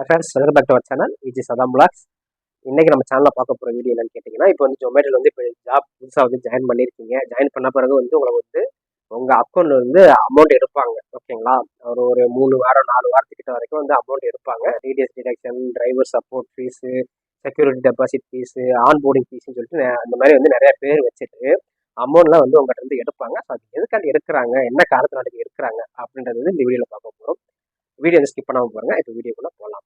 Hi friends welcome back to our channel Vijay Saddam blogs இன்னைக்கு நம்ம சேனலில் பார்க்க போகிற வீடியோ என்னன்னு கேட்டிங்கன்னா இப்போ வந்து ஜொமேட்டோவில் வந்து இப்போ ஜாப் புதுசாக வந்து ஜாயின் பண்ணியிருக்கீங்க. ஜாயின் பண்ண பிறகு வந்து உங்களுக்கு வந்து உங்கள் அக்கௌண்ட்டில் இருந்து அமௌண்ட் எடுப்பாங்க. ஓகேங்களா ஒரு ஒரு மூணு வாரம் நாலு வாரத்துக்கிட்ட வரைக்கும் வந்து அமௌண்ட் எடுப்பாங்க. TDS deduction driver support fees security deposit fees on boarding ஃபீஸ்னு சொல்லிட்டு அந்த மாதிரி வந்து நிறையா பேர் வச்சுட்டு அமௌண்ட்லாம் வந்து உங்கள்கிட்ட இருந்து எடுப்பாங்க. ஸோ அது எதுக்காண்டி எடுக்கிறாங்க? என்ன காரணத்தினால எடுக்கிறாங்க? அப்படின்றது வந்து இந்த வீடியோவில் பார்க்க போகிறோம் வீடியோ வந்து ஸ்கிப் பண்ணாமல் பாருங்க. இப்போ வீடியோக்குள்ளே போகலாம்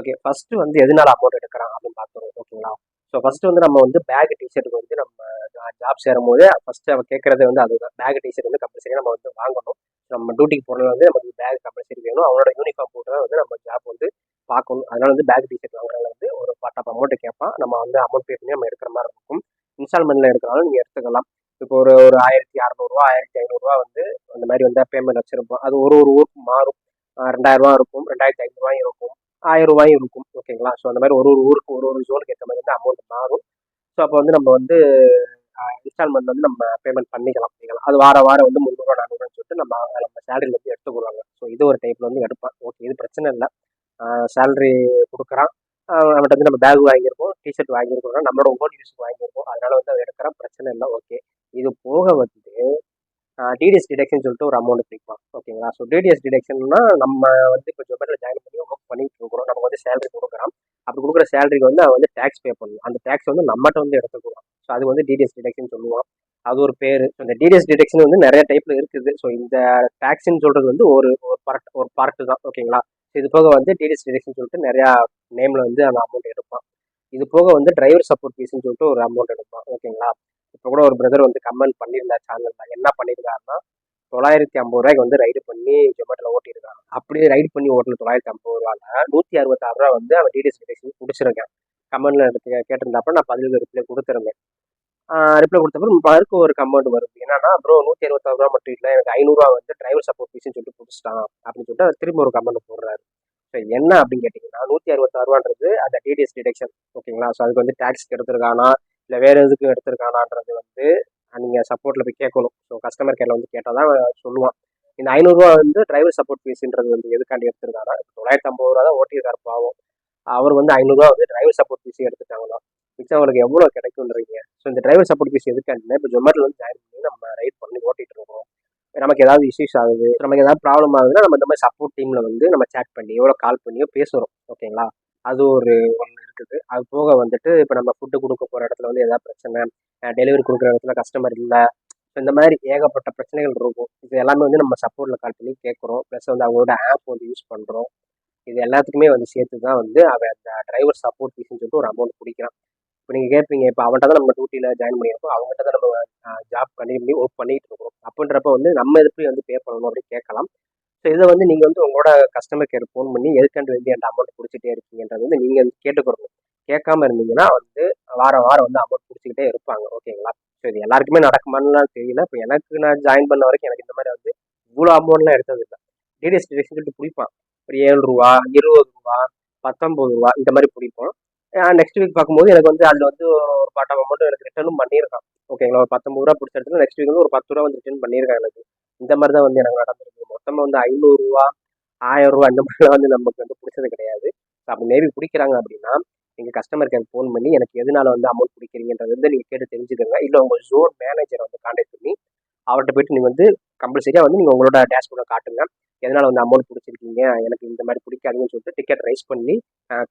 ஓகே ஃபர்ஸ்ட் வந்து எதனால அமௌண்ட் எடுக்கிறான் அப்படின்னு பார்த்துருவோம். ஓகேங்களா ஸோ ஃபர்ஸ்ட் வந்து நம்ம வந்து பேக் டிஷர்ட்டுக்கு வந்து நம்ம ஜாப் சேரும் போது ஃபர்ஸ்ட் அவன் கேட்கறது வந்து அதுதான். பேக் டிஷர்ட் வந்து கம்பல்சரி நம்ம வந்து வாங்கணும். நம்ம டியூட்டிக்கு போகிறது வந்து நமக்கு பேக் கம்பல்சரி வேணும். அவனோட யூனிஃபார்ம் போட்டு தான் வந்து நம்ம ஜாப் வந்து பார்க்கணும். அதனால வந்து பேக் டிஷர்ட் வாங்குறதுல வந்து ஒரு பார்ட் ஆஃப் அமௌண்ட் கேட்பான் நம்ம வந்து அமௌண்ட் பே பண்ணி நம்ம எடுக்கிற மாதிரி இருக்கும். இன்ஸ்டால்மெண்ட்ல எடுக்கிறாலும் நீங்கள் எடுத்துக்கலாம். இப்போ ஒரு ஒரு ஆயிரத்தி அறநூறுவா ஆயிரத்தி ஐநூறுரூவா வந்து அந்த மாதிரி வந்து பேமெண்ட் வச்சிருப்போம். அது ஒரு ஒரு ஊருக்கு மாறும். ரெண்டாயிரரூவா இருக்கும் ரெண்டாயிரத்தி ஐநூறுவாயும் இருக்கும் ஆயிரம் ரூபாயும் இருக்கும் ஓகேங்களா ஸோ அந்த மாதிரி ஒரு ஒரு ஊருக்கு ஒரு ஒரு ஜோனுக்கு ஏற்ற மாதிரி வந்து அமௌண்ட் மாறும். ஸோ அப்போ வந்து நம்ம வந்து இன்ஸ்டால்மெண்ட் வந்து நம்ம பேமெண்ட் பண்ணிக்கலாம் பண்ணிக்கலாம் அது வார வாரம் வந்து முந்நூறுவா நானூறுவான்னு சொல்லிட்டு நம்ம நம்ம சேலரியில் வந்து எடுத்துக்கொள்வாங்க ஸோ இது ஒரு டைப்பில் வந்து எடுப்பேன். ஓகே இது பிரச்சனை இல்லை. சேலரி கொடுக்குறான். அவன்கிட்ட வந்து நம்ம பேக் வாங்கியிருக்கோம் டிஷர்ட் வாங்கியிருக்கோம் நம்மளோட ஓன் யூஸ்க்கு வாங்கியிருக்கோம். அதனால வந்து அதை எடுக்கிற பிரச்சனை இல்லை ஓகே இது போக வந்து டிடிஎஸ் டிடக்ஷன் சொல்லிட்டு ஒரு அமௌண்ட் பிடிப்பான் ஓகேங்களா ஸோ டிடிஎஸ் டிடக்ஷன்னா நம்ம வந்து இப்போ ஜொமேட்டோவில் ஜாயின் பண்ணி ஒர்க் பண்ணிட்டு இருக்கிறோம் நமக்கு வந்து சேலரி கொடுக்குறோம். அப்படி கொடுக்குற சேலரிக்கு வந்து அவன் வந்து டேக்ஸ் பே பண்ணணும் அந்த டேக்ஸ் வந்து நம்மகிட்ட வந்து எடுத்துக்குவான் ஸோ அது வந்து டிடிஎஸ் டிடக்ஷன் சொல்லுவோம் அது ஒரு பேர். இந்த டிடிஎஸ் டிடக்ஷன் வந்து நிறைய டைப்ல இருக்குது. ஸோ இந்த டேக்ஸ்ன்னு சொல்றது வந்து ஒரு ஒரு பார்ட் ஒரு பார்ட்டு தான் ஓகேங்களா இது போக வந்து டிடிஎஸ் டிடக்ஷன் சொல்லிட்டு நிறையா நேம்ல வந்து அந்த அமௌண்ட் எடுப்பான். இது போக வந்து டிரைவர் சப்போர்ட் ஃபீஸ்னு சொல்லிட்டு ஒரு அமௌண்ட் எடுப்பான். ஓகேங்களா இப்போ கூட ஒரு பிரதர் வந்து கமெண்ட் பண்ணியிருந்தார் சேனலில் என்ன பண்ணியிருக்காருன்னா தொள்ளாயிரத்தி ஐம்பது ரூபாய்க்கு வந்து ரைடு பண்ணி ஜொமேட்டோவில் ஓட்டியிருக்காங்க அப்படியே ரைடு பண்ணி ஓட்டின தொள்ளாயிரத்தி ஐம்பது ரூபால நூற்றி அறுபத்தாறு ரூபா வந்து அவன் டிடிஎஸ் டிடக்ஷன் பிடிச்சிருக்கேன் கமெண்ட்ல எடுத்து கேட்டிருந்தப்ப நான் பதிலுக்கு ரிப்ளை கொடுத்துருந்தேன். ரிப்ளை கொடுத்தப்பறம் மறுக்க ஒரு கமெண்ட் வருது. என்னன்னா ப்ரோ நூற்றி அறுபத்தாறு ரூபா மட்டும் இல்லை எனக்கு ஐநூறுரூவா வந்து டிரைவர் சப்போர்ட் ஃபீஸ்ன்னு சொல்லிட்டு பிடிச்சிட்டான் அப்படின்னு சொல்லிட்டு திரும்ப ஒரு கமெண்ட் போடுறாரு. ஸோ என்ன அப்படின்னு கேட்டிங்கன்னா நூற்றி அறுபத்தாறு ரூபான்றது அந்த டிடிஎஸ் டிடெக்ஷன் ஓகேங்களா ஸோ அதுக்கு வந்து டேக்ஸ்க்கு எடுத்திருக்கானா? இல்லை வேறு எதுக்கு எடுத்திருக்கானான்றது வந்து நீங்கள் சப்போர்ட்டில் போய் கேட்கணும். ஸோ கஸ்டமர் கேரில் வந்து கேட்டால் தான் சொல்லுவான். இந்த ஐநூறுரூவா வந்து டிரைவர் சப்போர்ட் ஃபீஸ்ன்றது வந்து எதுக்காண்டி எடுத்திருக்கானா தொள்ளாயிரத்தி ஐம்பது ரூபா தான் ஓட்டியிருக்காரு பாவம். அவர் வந்து ஐநூறுரூவா வந்து டிரைவர் சப்போர்ட் ஃபீஸ் எடுத்துட்டாங்களா? மிச்சம் அவருக்கு எவ்வளோ கிடைக்கும்ன்றீங்க? ஸோ இந்த டிரைவர் சப்போர்ட் ஃபீஸ் எதுக்காண்டினா இப்போ ஜொமேட்டோ வந்து ஜாயின் பண்ணி நம்ம ரைட் பண்ணி ஓட்டிட்டு இருக்கோம். நமக்கு ஏதாவது இஷ்யூஸ் ஆகுது நமக்கு ஏதாவது ப்ராப்ளம் ஆகுதுன்னா நம்ம இந்த மாதிரி சப்போர்ட் டீமில் வந்து நம்ம சேட் பண்ணி எவ்வளோ கால் பண்ணியோ பேசுகிறோம் ஓகேங்களா அது ஒரு ஒன்று இருக்குது. அது போக வந்துட்டு இப்போ நம்ம ஃபுட்டு கொடுக்க போகிற இடத்துல வந்து ஏதாவது பிரச்சனை டெலிவரி கொடுக்குற இடத்துல கஸ்டமர் இல்லை. இந்த மாதிரி ஏகப்பட்ட பிரச்சனைகள் இருக்கும். இது எல்லாமே வந்து நம்ம சப்போர்ட்டில் கால் பண்ணி கேட்குறோம். ப்ளஸ் வந்து அவங்களோட ஆப் வந்து யூஸ் பண்ணுறோம் இது எல்லாத்துக்குமே வந்து சேர்த்து தான் வந்து அவன் அந்த டிரைவர் சப்போர்ட் ஃபீஸ்ன்னு சொல்லிட்டு ஒரு அமௌண்ட் பிடிக்கிறான் இப்போ நீங்கள் கேட்பீங்க இப்போ அவன்கிட்ட தான் நம்ம டியூட்டியில் ஜாயின் பண்ணியிருக்கோம். அவங்ககிட்ட தான் நம்ம ஜாப் கண்டினியூ பண்ணி ஒர்க் பண்ணிட்டு இருக்கோம். அப்படின்றப்ப வந்து நம்ம எப்படி வந்து பே பண்ணணும் அப்படின்னு கேட்கலாம். ஸோ இதை வந்து நீங்கள் வந்து உங்களோட கஸ்டமர் கேர் ஃபோன் பண்ணி எதுக்காண்டு வந்து என்கிட்ட அமௌண்ட் பிடிச்சிட்டே இருக்கீங்கன்றது வந்து நீங்கள் வந்து கேட்டுக்கிறணும் கேட்காம இருந்தீங்கன்னா வந்து வாரம் வாரம் வந்து அமௌண்ட் பிடிச்சிக்கிட்டே இருப்பாங்க. ஓகேங்களா? ஸோ இது எல்லாருக்குமே நடக்குமான்னுலாம் தெரியல. இப்போ எனக்கு நான் ஜாயின் பண்ண வரைக்கும் எனக்கு இந்த மாதிரி வந்து இவ்வளோ அமௌண்ட்லாம் எடுத்தது இல்லை. டிடிஎஸ் சொல்லிட்டு பிடிப்பான். ஒரு ஏழு ரூபா இருபது ரூபா பத்தொம்பது ரூபா இந்த மாதிரி பிடிப்போம். நெக்ஸ்ட் வீக் பார்க்கும்போது எனக்கு வந்து அதில் வந்து ஒரு பார்ட் ஆஃப் அமௌண்ட் எனக்கு ரிட்டர்னும் பண்ணியிருக்கான். ஓகேங்களா ஒரு பத்தொம்பது ரூபா பிடிச்ச இடத்துல நெக்ஸ்ட் வீக் வந்து ஒரு பத்து ரூபா வந்து ரிட்டர்ன் பண்ணியிருக்கான் எனக்கு. இந்த மாதிரி தான் வந்து எனக்கு நடந்திருக்கு. மொத்தமாக வந்து ஐநூறுரூவா ஆயிரம் ரூபா இந்த மாதிரிலாம் வந்து நமக்கு வந்து பிடிச்சது கிடையாது. அப்படி மேபி பிடிக்கிறாங்க அப்படின்னா நீங்கள் கஸ்டமர் கேர் ஃபோன் பண்ணி எனக்கு எதனால வந்து அமௌண்ட் பிடிக்கிறீங்கன்றது வந்து நீங்கள் கேட்டு தெரிஞ்சுக்கோங்க. இல்லை உங்கள் ஜோன் மேனேஜரை வந்து கான்டாக்ட் பண்ணி அவர்கிட்ட போயிட்டு நீங்கள் வந்து கம்பல்சரியாக வந்து நீங்கள் உங்களோட டேஷ்போர்டை காட்டுங்க. எதனால் வந்து அமௌண்ட் பிடிச்சிருக்கீங்க? எனக்கு இந்த மாதிரி பிடிக்காதுன்னு சொல்லிட்டு டிக்கெட் ரைஸ் பண்ணி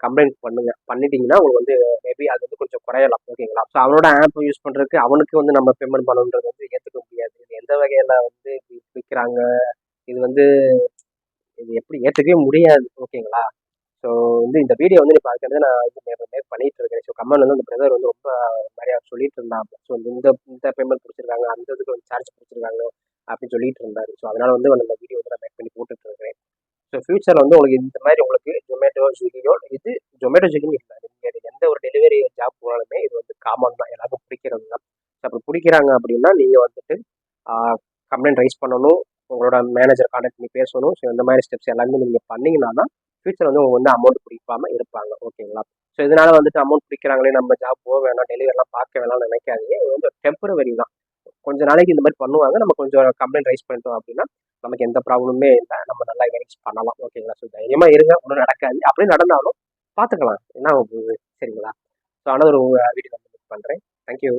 கம்ப்ளைண்ட் பண்ணுங்க. பண்ணிட்டீங்கன்னா உங்களுக்கு வந்து மேபி அது வந்து கொஞ்சம் குறையலாம். ஓகேங்களா ஸோ அவனோட ஆப் யூஸ் பண்ணுறதுக்கு அவனுக்கு வந்து நம்ம பேமெண்ட் பண்ணணுன்றது வந்து ஏற்றுக்க முடியாது. இது எந்த வகையில் வந்து விற்கிறாங்க இது வந்து இது எப்படி ஏற்றுக்கவே முடியாது. ஓகேங்களா ஸோ வந்து இந்த வீடியோ வந்து நீ பார்க்கறது நான் வந்து மேக் பண்ணிட்டு இருக்கேன். ஸோ கமெண்ட் வந்து அந்த பிரதர் வந்து ரொம்ப நிறையா சொல்லிட்டு இருந்தாங்க ஸோ இந்த இந்த பேமெண்ட் பிடிச்சிருக்காங்க. அந்த இதுக்கு வந்து சார்ஜ் பிடிச்சிருக்காங்க. அப்படின்னு சொல்லிட்டு இருந்தாரு. ஸோ அதனால வந்து அந்த வீடியோ வந்து நான் மேக் பண்ணி போட்டுட்டு இருக்கிறேன் ஸோ ஃபியூச்சரில் வந்து உங்களுக்கு இந்த மாதிரி உங்களுக்கு ஜொமேட்டோ ஸ்விக்கியோ இது ஜொமேட்டோ ஸ்விக்கின்னு இல்லை. நீங்கள் எந்த ஒரு டெலிவரி ஜாப் போனாலுமே இது வந்து காமன் தான். எல்லாருக்கும் பிடிக்கிறது தான். ஸோ அப்படி பிடிக்கிறாங்க அப்படின்னா நீங்கள் வந்துட்டு கம்ப்ளைண்ட் ரைஸ் பண்ணணும். உங்களோட மேனேஜர் கான்டாக்ட் பண்ணி பேசணும். ஸோ இந்த மாதிரி ஸ்டெப்ஸ் எல்லாமே நீங்கள் பண்ணீங்கன்னா தான் ஃபியூச்சர் வந்து உங்களுக்கு வந்து அமௌண்ட் பிடிக்காம இருப்பாங்க. ஓகேங்களா ஸோ இதனால் வந்துட்டு அமௌண்ட் பிடிக்கிறாங்களே நம்ம ஜாப் போக வேணாம் டெலிவரிலாம் பார்க்க வேணாம்னு நினைக்காதீங்க. இது வந்து டெம்பரவரி தான். கொஞ்ச நாளைக்கு இந்த மாதிரி பண்ணுவாங்க. நம்ம கொஞ்சம் கம்ப்ளைண்ட் ரைஸ் பண்ணிட்டோம் அப்படின்னா நமக்கு எந்த ப்ராப்ளமுமே இல்லை. நம்ம நல்லா மேனேஜ் பண்ணலாம். ஓகேங்களா ஸோ தைரியமாக இருங்க. ஒன்றும் நடக்காது. அப்படியே நடந்தாலும் பார்த்துக்கலாம் என்ன போகுது சரிங்களா? ஸோ ஆனால் ஒரு வீடியோ வந்து பண்ணுறேன் தேங்க்யூ